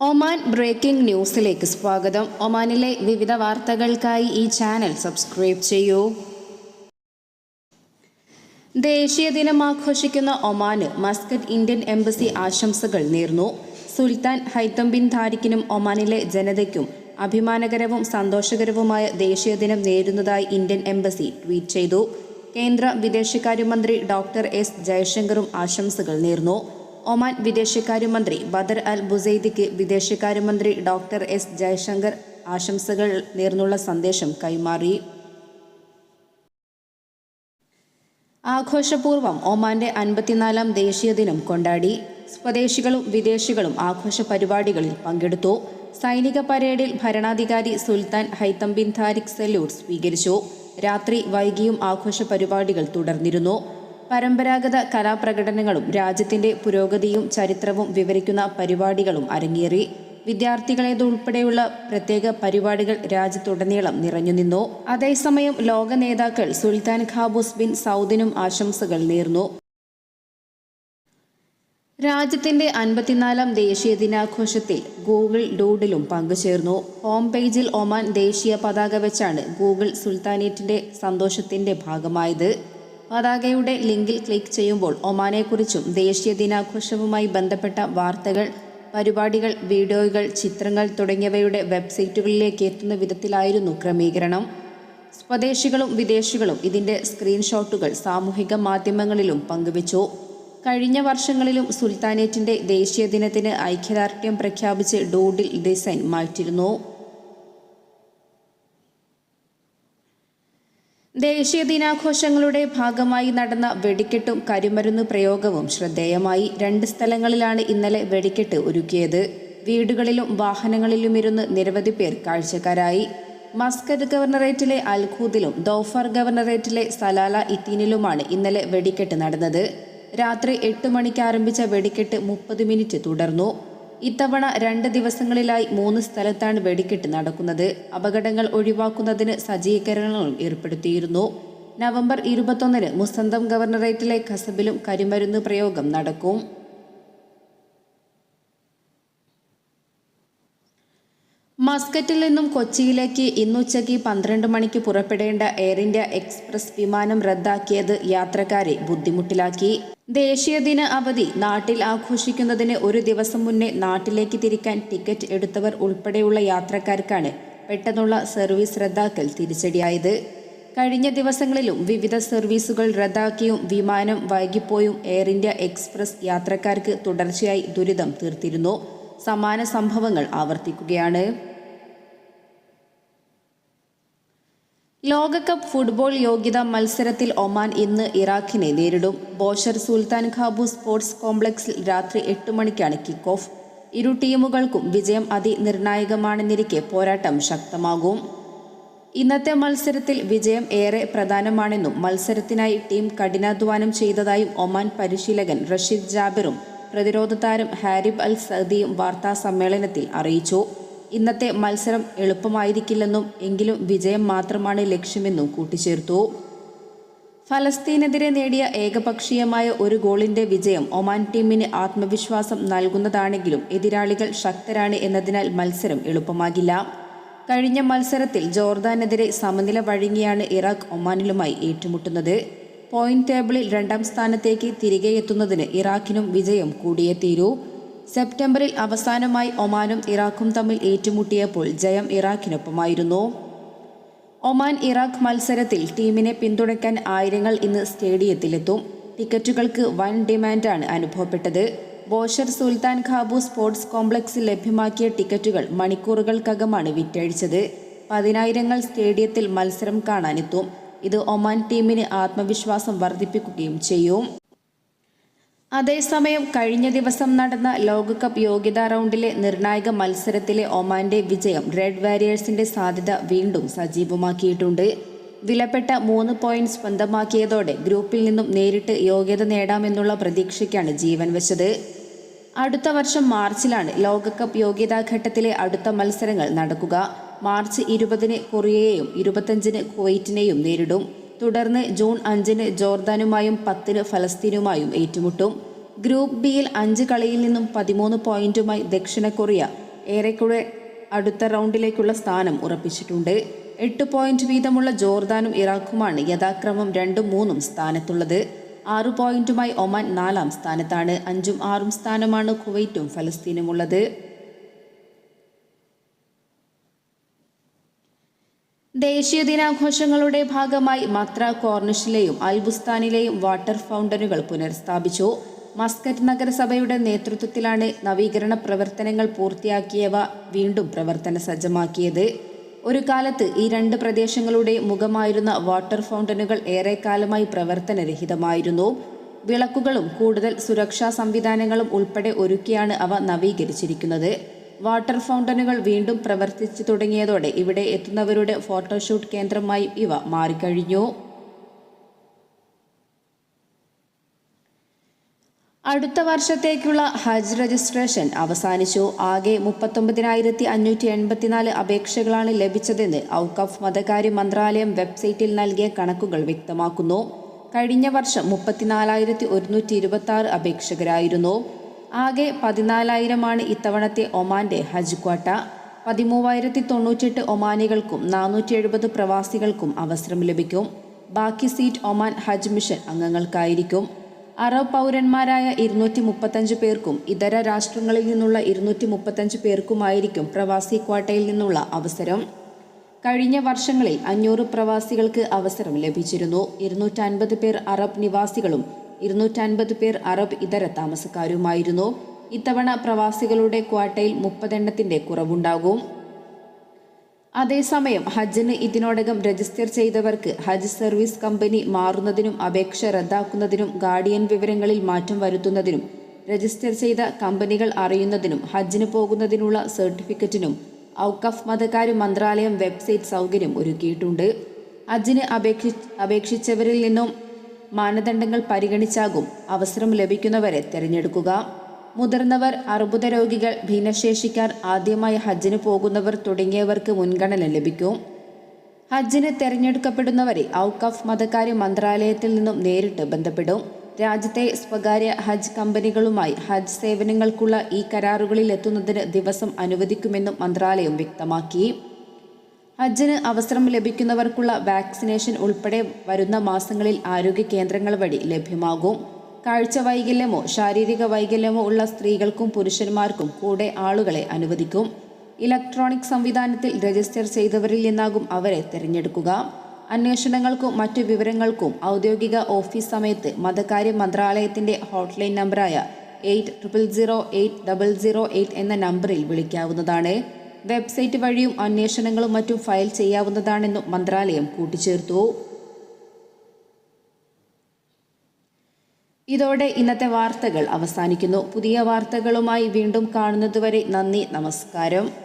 Oman breaking ന്യൂസിലേക്ക് സ്വാഗതം. ഒമാനിലെ വിവിധ വാർത്തകൾക്കായി ഈ ചാനൽ സബ്സ്ക്രൈബ് ചെയ്യൂ. ദേശീയ ദിനം ആഘോഷിക്കുന്ന ഒമാന് മസ്കറ്റ് ഇന്ത്യൻ എംബസി ആശംസകൾ നേർന്നു. സുൽത്താൻ ഹൈത്തം ബിൻ താരിഖിനും ഒമാനിലെ ജനതയ്ക്കും അഭിമാനകരവും സന്തോഷകരവുമായ ദേശീയ ദിനം നേരുന്നതായി ഇന്ത്യൻ എംബസി ട്വീറ്റ് ചെയ്തു. കേന്ദ്ര വിദേശകാര്യമന്ത്രി ഡോക്ടർ എസ് ജയശങ്കറും ആശംസകൾ നേർന്നു. ഒമാൻ വിദേശകാര്യമന്ത്രി ബദർ അൽ ബുസൈദിക്ക് വിദേശകാര്യമന്ത്രി ഡോക്ടർ എസ് ജയശങ്കർ ആശംസകൾ നേർന്നുള്ള സന്ദേശം കൈമാറി. ആഘോഷപൂർവം ഒമാന്റെ അൻപത്തിനാലാം ദേശീയ ദിനം കൊണ്ടാടി. സ്വദേശികളും വിദേശികളും ആഘോഷ പരിപാടികളിൽ പങ്കെടുത്തു. സൈനിക പരേഡിൽ ഭരണാധികാരി Sultan Haitham bin Tariq salute സ്വീകരിച്ചു. രാത്രി വൈകിയും ആഘോഷ പരിപാടികൾ തുടർന്നിരുന്നു. പരമ്പരാഗത കലാപ്രകടനങ്ങളും രാജ്യത്തിന്റെ പുരോഗതിയും ചരിത്രവും വിവരിക്കുന്ന പരിപാടികളും അരങ്ങേറി. വിദ്യാർത്ഥികളേതുൾപ്പെടെയുള്ള പ്രത്യേക പരിപാടികൾ രാജ്യത്തുടനീളം നിറഞ്ഞുനിന്നു അതേസമയം ലോക നേതാക്കൾ സുൽത്താൻ ഖാബൂസ് ബിൻ സൗദിനും ആശംസകൾ നേർന്നു. രാജ്യത്തിന്റെ അൻപത്തിനാലാം ദേശീയ ദിനാഘോഷത്തിൽ ഗൂഗിൾ ഡൂഡിലും പങ്കുചേർന്നു. ഹോം പേജിൽ ഒമാൻ ദേശീയ പതാക വെച്ചാണ് ഗൂഗിൾ സുൽത്താനേറ്റിന്റെ സന്തോഷത്തിന്റെ ഭാഗമായത്. പതാകയുടെ ലിങ്കിൽ ക്ലിക്ക് ചെയ്യുമ്പോൾ ഒമാനെക്കുറിച്ചും ദേശീയ ദിനാഘോഷവുമായി ബന്ധപ്പെട്ട വാർത്തകൾ പരിപാടികൾ വീഡിയോകൾ ചിത്രങ്ങൾ തുടങ്ങിയവയുടെ വെബ്സൈറ്റുകളിലേക്ക് എത്തുന്ന വിധത്തിലായിരുന്നു ക്രമീകരണം. സ്വദേശികളും വിദേശികളും ഇതിന്റെ സ്ക്രീൻഷോട്ടുകൾ സാമൂഹിക മാധ്യമങ്ങളിലും പങ്കുവച്ചു. കഴിഞ്ഞ വർഷങ്ങളിലും സുൽത്താനേറ്റിന്റെ ദേശീയ ദിനത്തിന് ഐക്യദാർഢ്യം പ്രഖ്യാപിച്ച് ഡൂഡിൽ ഡിസൈൻ മാറ്റിയിരുന്നു. ദേശീയ ദിനാഘോഷങ്ങളുടെ ഭാഗമായി നടന്ന വെടിക്കെട്ടും കരിമരുന്ന് പ്രയോഗവും ശ്രദ്ധേയമായി. രണ്ട് സ്ഥലങ്ങളിലാണ് ഇന്നലെ വെടിക്കെട്ട് ഒരുക്കിയത്. വീടുകളിലും വാഹനങ്ങളിലും ഇരുന്ന് നിരവധി പേർ കാഴ്ചക്കാരായി. മസ്കറ്റ് ഗവർണറേറ്റിലെ അൽഖൂദിലും ദോഫർ ഗവർണറേറ്റിലെ സലാല ഇത്തീനിലുമാണ് ഇന്നലെ വെടിക്കെട്ട് നടന്നത്. രാത്രി എട്ട് മണിക്ക് ആരംഭിച്ച വെടിക്കെട്ട് മുപ്പത് മിനിറ്റ് തുടർന്നു. ഇത്തവണ രണ്ട് ദിവസങ്ങളിലായി മൂന്ന് സ്ഥലത്താണ് വെടിക്കെട്ട് നടക്കുന്നത്. അപകടങ്ങൾ ഒഴിവാക്കുന്നതിന് സജ്ജീകരണങ്ങളും ഏർപ്പെടുത്തിയിരുന്നു. നവംബർ ഇരുപത്തൊന്നിന് മുസന്തം ഗവർണറേറ്റിലെ ഖസബിലും കരിമരുന്ന് പ്രയോഗം നടക്കും. മസ്കറ്റിൽ നിന്നും കൊച്ചിയിലേക്ക് ഇന്നുച്ചയ്ക്ക് പന്ത്രണ്ട് മണിക്ക് പുറപ്പെടേണ്ട എയർ ഇന്ത്യ എക്സ്പ്രസ് വിമാനം റദ്ദാക്കിയത് യാത്രക്കാരെ ബുദ്ധിമുട്ടിലാക്കി. ദേശീയ ദിന അവധി നാട്ടിൽ ആഘോഷിക്കുന്നതിന് ഒരു ദിവസം മുന്നേ നാട്ടിലേക്ക് തിരിക്കാൻ ടിക്കറ്റ് എടുത്തവർ ഉൾപ്പെടെയുള്ള യാത്രക്കാർക്കാണ് പെട്ടെന്നുള്ള സർവീസ് റദ്ദാക്കൽ തിരിച്ചടിയായത്. കഴിഞ്ഞ ദിവസങ്ങളിലും വിവിധ സർവീസുകൾ റദ്ദാക്കിയും വിമാനം വൈകിപ്പോയും എയർ ഇന്ത്യ എക്സ്പ്രസ് യാത്രക്കാർക്ക് തുടർച്ചയായി ദുരിതം തീർത്തിരുന്നു. സമാന സംഭവങ്ങൾ ആവർത്തിക്കുകയാണ്. ലോകകപ്പ് ഫുട്ബോൾ യോഗ്യതാ മത്സരത്തിൽ ഒമാൻ ഇന്ന് ഇറാഖിനെ നേരിടും. ബോഷർ സുൽത്താൻ ഖാബു സ്പോർട്സ് കോംപ്ലക്സിൽ രാത്രി എട്ട് മണിക്കാണ് കിക്ക് ഓഫ് ഇരു ടീമുകൾക്കും വിജയം അതിനിർണായകമാണെന്നിരിക്കെ പോരാട്ടം ശക്തമാകും. ഇന്നത്തെ മത്സരത്തിൽ വിജയം ഏറെ പ്രധാനമാണെന്നും മത്സരത്തിനായി ടീം കഠിനാധ്വാനം ചെയ്തതായും ഒമാൻ പരിശീലകൻ റഷീദ് ജാബിറും പ്രതിരോധ താരം ഹാരിബ് അൽ സദിയും വാർത്താ സമ്മേളനത്തിൽ അറിയിച്ചു. ഇന്നത്തെ മത്സരം എളുപ്പമായിരിക്കില്ലെന്നും എങ്കിലും വിജയം മാത്രമാണ് ലക്ഷ്യമെന്നും കൂട്ടിച്ചേർത്തു. ഫലസ്തീനെതിരെ നേടിയ ഏകപക്ഷീയമായ ഒരു ഗോളിന്റെ വിജയം ഒമാൻ ടീമിന് ആത്മവിശ്വാസം നൽകുന്നതാണെങ്കിലും എതിരാളികൾ ശക്തരാണ് എന്നതിനാൽ മത്സരം എളുപ്പമാകില്ല. കഴിഞ്ഞ മത്സരത്തിൽ ജോർദാനെതിരെ സമനില വഴങ്ങിയാണ് ഇറാഖ് ഒമാനിലുമായി ഏറ്റുമുട്ടുന്നത്. പോയിന്റ് ടേബിളിൽ രണ്ടാം സ്ഥാനത്തേക്ക് തിരികെ എത്തുന്നതിന് ഇറാഖിനും വിജയം കൂടിയേ തീരൂ. സെപ്റ്റംബറിൽ അവസാനമായി ഒമാനും ഇറാഖും തമ്മിൽ ഏറ്റുമുട്ടിയപ്പോൾ ജയം ഇറാഖിനൊപ്പമായിരുന്നു. ഒമാൻ ഇറാഖ് മത്സരത്തിൽ ടീമിനെ പിന്തുണയ്ക്കാൻ ആയിരങ്ങൾ ഇന്ന് സ്റ്റേഡിയത്തിലെത്തും. ടിക്കറ്റുകൾക്ക് വൻ ഡിമാൻഡാണ് അനുഭവപ്പെട്ടത്. ബോഷർ സുൽത്താൻ ഖാബു സ്പോർട്സ് കോംപ്ലക്സിൽ ലഭ്യമാക്കിയ ടിക്കറ്റുകൾ മണിക്കൂറുകൾക്കകമാണ് വിറ്റഴിച്ചത്. പതിനായിരങ്ങൾ സ്റ്റേഡിയത്തിൽ മത്സരം കാണാനെത്തും. ഇത് ഒമാൻ ടീമിന് ആത്മവിശ്വാസം വർദ്ധിപ്പിക്കുകയും ചെയ്യും. അതേസമയം കഴിഞ്ഞ ദിവസം നടന്ന ലോകകപ്പ് യോഗ്യതാ റൗണ്ടിലെ നിർണായക മത്സരത്തിലെ ഒമാന്റെ വിജയം റെഡ് വാരിയേഴ്സിന്റെ സാധ്യത വീണ്ടും സജീവമാക്കിയിട്ടുണ്ട്. വിലപ്പെട്ട മൂന്ന് പോയിന്റ് സ്വന്തമാക്കിയതോടെ ഗ്രൂപ്പിൽ നിന്നും നേരിട്ട് യോഗ്യത നേടാമെന്നുള്ള പ്രതീക്ഷയ്ക്കാണ് ജീവൻ വെച്ചത്. അടുത്ത വർഷം മാർച്ചിലാണ് ലോകകപ്പ് യോഗ്യതാ ഘട്ടത്തിലെ അടുത്ത മത്സരങ്ങൾ നടക്കുക. മാർച്ച് ഇരുപതിന് കൊറിയയെയും ഇരുപത്തഞ്ചിന് കുവൈറ്റിനെയും നേരിടും. തുടർന്ന് ജൂൺ അഞ്ചിന് ജോർദാനുമായും പത്തിന് ഫലസ്തീനുമായും ഏറ്റുമുട്ടും. ഗ്രൂപ്പ് ബിയിൽ അഞ്ച് കളിയിൽ നിന്നും പതിമൂന്ന് പോയിന്റുമായി ദക്ഷിണ കൊറിയ ഏറെക്കുറെ അടുത്ത റൗണ്ടിലേക്കുള്ള സ്ഥാനം ഉറപ്പിച്ചിട്ടുണ്ട്. എട്ട് പോയിന്റ് വീതമുള്ള ജോർദാനും ഇറാഖുമാണ് യഥാക്രമം രണ്ടും മൂന്നും സ്ഥാനത്തുള്ളത്. ആറു പോയിന്റുമായി ഒമാൻ നാലാം സ്ഥാനത്താണ്. അഞ്ചും ആറും സ്ഥാനമാണ് കുവൈറ്റും ഫലസ്തീനുമുള്ളത്. ദേശീയ ദിനാഘോഷങ്ങളുടെ ഭാഗമായി മത്ര കോർണിഷിലെയും അൽബുസ്ഥാനിലെയും വാട്ടർ ഫൗണ്ടനുകൾ പുനഃസ്ഥാപിച്ചു. മസ്കറ്റ് നഗരസഭയുടെ നേതൃത്വത്തിലാണ് നവീകരണ പ്രവർത്തനങ്ങൾ പൂർത്തിയാക്കിയവ വീണ്ടും പ്രവർത്തന സജ്ജമാക്കിയത്. ഒരു കാലത്ത് ഈ രണ്ട് പ്രദേശങ്ങളുടെ മുഖമായിരുന്ന വാട്ടർ ഫൗണ്ടനുകൾ ഏറെക്കാലമായി പ്രവർത്തനരഹിതമായിരുന്നു. വിളക്കുകളും കൂടുതൽ സുരക്ഷാ സംവിധാനങ്ങളും ഉൾപ്പെടെ ഒരുക്കിയാണ് അവ നവീകരിച്ചിരിക്കുന്നത്. വാട്ടർ ഫൗണ്ടനുകൾ വീണ്ടും പ്രവർത്തിച്ചു തുടങ്ങിയതോടെ ഇവിടെ എത്തുന്നവരുടെ ഫോട്ടോഷൂട്ട് കേന്ദ്രമായി ഇവ മാറിക്കഴിഞ്ഞു. അടുത്ത വർഷത്തേക്കുള്ള ഹജ്ജ് രജിസ്ട്രേഷൻ അവസാനിച്ചു. ആകെ മുപ്പത്തൊമ്പതിനായിരത്തി അഞ്ഞൂറ്റി എൺപത്തിനാല് അപേക്ഷകളാണ് ലഭിച്ചതെന്ന് ഔക്കഫ് മതകാര്യ മന്ത്രാലയം വെബ്സൈറ്റിൽ നൽകിയ കണക്കുകൾ വ്യക്തമാക്കുന്നു. കഴിഞ്ഞ വർഷം മുപ്പത്തിനാലായിരത്തി ഒരുന്നൂറ്റി ഇരുപത്തി അപേക്ഷകരായിരുന്നു. ആകെ പതിനാലായിരമാണ് ഇത്തവണത്തെ ഒമാന്റെ ഹജ്ജ് ക്വാട്ട. പതിമൂവായിരത്തി തൊണ്ണൂറ്റെട്ട് ഒമാനികൾക്കും നാനൂറ്റി എഴുപത് പ്രവാസികൾക്കും അവസരം ലഭിക്കും. ബാക്കി സീറ്റ് ഒമാൻ ഹജ്ജ് മിഷൻ അംഗങ്ങൾക്കായിരിക്കും. അറബ് പൗരന്മാരായ ഇരുന്നൂറ്റി മുപ്പത്തഞ്ച് പേർക്കും ഇതര രാഷ്ട്രങ്ങളിൽ നിന്നുള്ള ഇരുന്നൂറ്റി മുപ്പത്തഞ്ച് പേർക്കുമായിരിക്കും പ്രവാസി ക്വാട്ടയിൽ നിന്നുള്ള അവസരം. കഴിഞ്ഞ വർഷങ്ങളിൽ അഞ്ഞൂറ് പ്രവാസികൾക്ക് അവസരം ലഭിച്ചിരുന്നു. ഇരുന്നൂറ്റൻപത് പേർ അറബ് നിവാസികളും ഇരുന്നൂറ്റൻപത് പേർ അറബ് ഇതര താമസക്കാരുമായിരുന്നു. ഇത്തവണ പ്രവാസികളുടെ ക്വാട്ടയിൽ മുപ്പതെണ്ണത്തിന്റെ കുറവുണ്ടാകും. അതേസമയം ഹജ്ജിന് ഇതിനോടകം രജിസ്റ്റർ ചെയ്തവർക്ക് ഹജ്ജ് സർവീസ് കമ്പനി മാറുന്നതിനും അപേക്ഷ റദ്ദാക്കുന്നതിനും ഗാർഡിയൻ വിവരങ്ങളിൽ മാറ്റം വരുത്തുന്നതിനും രജിസ്റ്റർ ചെയ്ത കമ്പനികൾ അറിയുന്നതിനും ഹജ്ജിന് പോകുന്നതിനുള്ള സർട്ടിഫിക്കറ്റിനും ഔക്കഫ് മതകാര്യ മന്ത്രാലയം വെബ്സൈറ്റ് സൗകര്യം ഒരുക്കിയിട്ടുണ്ട്. ഹജ്ജിന് അപേക്ഷി അപേക്ഷിച്ചവരിൽ നിന്നും മാനദണ്ഡങ്ങൾ പരിഗണിച്ചാകും അവസരം ലഭിക്കുന്നവരെ തിരഞ്ഞെടുക്കുക. മുതിർന്നവർ അർബുദ രോഗികൾ ഭിന്നശേഷിക്കാർ ആദ്യമായി ഹജ്ജിന് പോകുന്നവർ തുടങ്ങിയവർക്ക് മുൻഗണന ലഭിക്കും. ഹജ്ജിന് തെരഞ്ഞെടുക്കപ്പെടുന്നവരെ ഔക്കഫ് മതകാര്യ മന്ത്രാലയത്തിൽ നിന്നും നേരിട്ട് ബന്ധപ്പെടും. രാജ്യത്തെ സ്വകാര്യ ഹജ്ജ് കമ്പനികളുമായി ഹജ്ജ് സേവനങ്ങൾക്കുള്ള ഈ കരാറുകളിൽ എത്തുന്നതിന് ദിവസം അനുവദിക്കുമെന്നും മന്ത്രാലയം വ്യക്തമാക്കി. ഹജ്ജിന് അവസരം ലഭിക്കുന്നവർക്കുള്ള വാക്സിനേഷൻ ഉൾപ്പെടെ വരുന്ന മാസങ്ങളിൽ ആരോഗ്യ കേന്ദ്രങ്ങൾ വഴി ലഭ്യമാകും. കാഴ്ച വൈകല്യമോ ശാരീരിക വൈകല്യമോ ഉള്ള സ്ത്രീകൾക്കും പുരുഷന്മാർക്കും കൂടെ ആളുകളെ അനുവദിക്കും. ഇലക്ട്രോണിക് സംവിധാനത്തിൽ രജിസ്റ്റർ ചെയ്തവരിൽ നിന്നാകും അവരെ തിരഞ്ഞെടുക്കുക. അന്വേഷണങ്ങൾക്കും മറ്റു വിവരങ്ങൾക്കും ഔദ്യോഗിക ഓഫീസ് സമയത്ത് മതകാര്യ മന്ത്രാലയത്തിന്റെ ഹോട്ട്ലൈൻ നമ്പറായ eight triple zero eight double zero eight എന്ന നമ്പറിൽ വിളിക്കാവുന്നതാണ്. വെബ്സൈറ്റ് വഴിയും അന്വേഷണങ്ങളും മറ്റും ഫയൽ ചെയ്യാവുന്നതാണെന്നും മന്ത്രാലയം കൂട്ടിച്ചേർത്തു. ഇതോടെ ഇന്നത്തെ വാർത്തകൾ അവസാനിക്കുന്നു. പുതിയ വാർത്തകളുമായി വീണ്ടും കാണുന്നതുവരെ നന്ദി നമസ്കാരം.